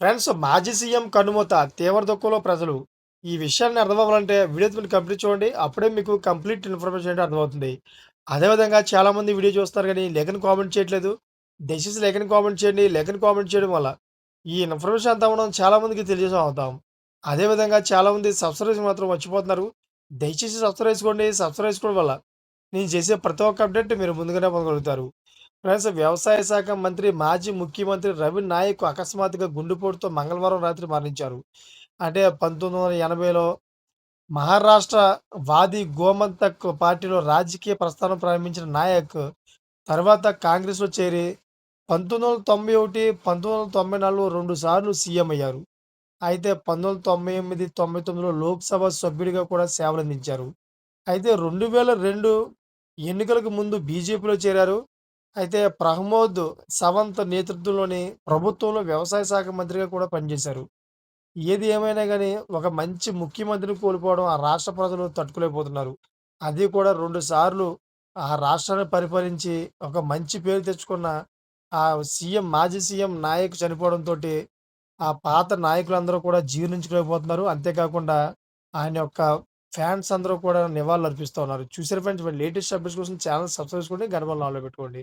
Friends మాజీ CM కనుమూత తీవ్ర దుఃఖంలో ప్రజలు. ఈ విషయాన్ని అర్థమవ్వాలంటే వీడియో కంప్లీట్ చూడండి. అప్పుడే మీకు కంప్లీట్ ఇన్ఫర్మేషన్ అంటే అర్థమవుతుంది. అదేవిధంగా చాలామంది వీడియో చూస్తారు కానీ లేఖను కామెంట్ చేయట్లేదు. దయచేసి లేఖను కామెంట్ చేయండి. లేఖను కామెంట్ చేయడం వల్ల ఈ ఇన్ఫర్మేషన్ అంతా మనం చాలామందికి తెలియజేసం అవుతాం. అదేవిధంగా చాలామంది సబ్స్క్రైబ్స్ మాత్రం మర్చిపోతున్నారు. దయచేసి సబ్స్క్రైబ్ చేసుకోండి. సబ్స్క్రైబ్ చేసుకోవడం వల్ల నేను చేసే ప్రతి ఒక్క అప్డేట్ మీరు ముందుగానే పొందగలుగుతారు. ఫ్రెండ్స్ వ్యవసాయ శాఖ మంత్రి మాజీ ముఖ్యమంత్రి రవి నాయక్ అకస్మాత్తుగా గుండెపోటుతో మంగళవారం రాత్రి మరణించారు. అంటే 1980లో మహారాష్ట్ర వాది గోమంతక్ పార్టీలో రాజకీయ ప్రస్థానం ప్రారంభించిన నాయక్ తర్వాత కాంగ్రెస్‌లో చేరి 1991, 1994లో 2 సార్లు సీఎం అయ్యారు. అయితే 1998, 99లో లోక్‌సభ సభ్యుడిగా కూడా సేవలందించారు. అయితే 2002 ఎన్నికలకు ముందు బీజేపీలో చేరారు. అయితే ప్రహ్మోద్ సవంత్ నేతృత్వంలోని ప్రభుత్వంలో వ్యవసాయ శాఖ మంత్రిగా కూడా పనిచేశారు. ఏది ఏమైనా కానీ ఒక మంచి ముఖ్యమంత్రిని కోల్పోవడం ఆ రాష్ట్ర ప్రజలు తట్టుకోలేకపోతున్నారు. అది కూడా రెండు సార్లు ఆ రాష్ట్రాన్ని పరిపాలించి ఒక మంచి పేరు తెచ్చుకున్న ఆ సీఎం మాజీ సీఎం నాయక్ చనిపోవడంతోటి ఆ పాత నాయకులందరూ కూడా జీర్ణించుకోలేకపోతున్నారు. అంతేకాకుండా ఆయన యొక్క ఫ్యాన్స్ అందరూ కూడా నివాళులర్పిస్తా ఉన్నారు. చూసారు ఫ్రెండ్స్ లేటెస్ట్ అప్డేట్స్ కోసం ఛానల్ సబ్స్క్రైబ్ చేసుకోండి. గంట నాలో పెట్టుకోండి.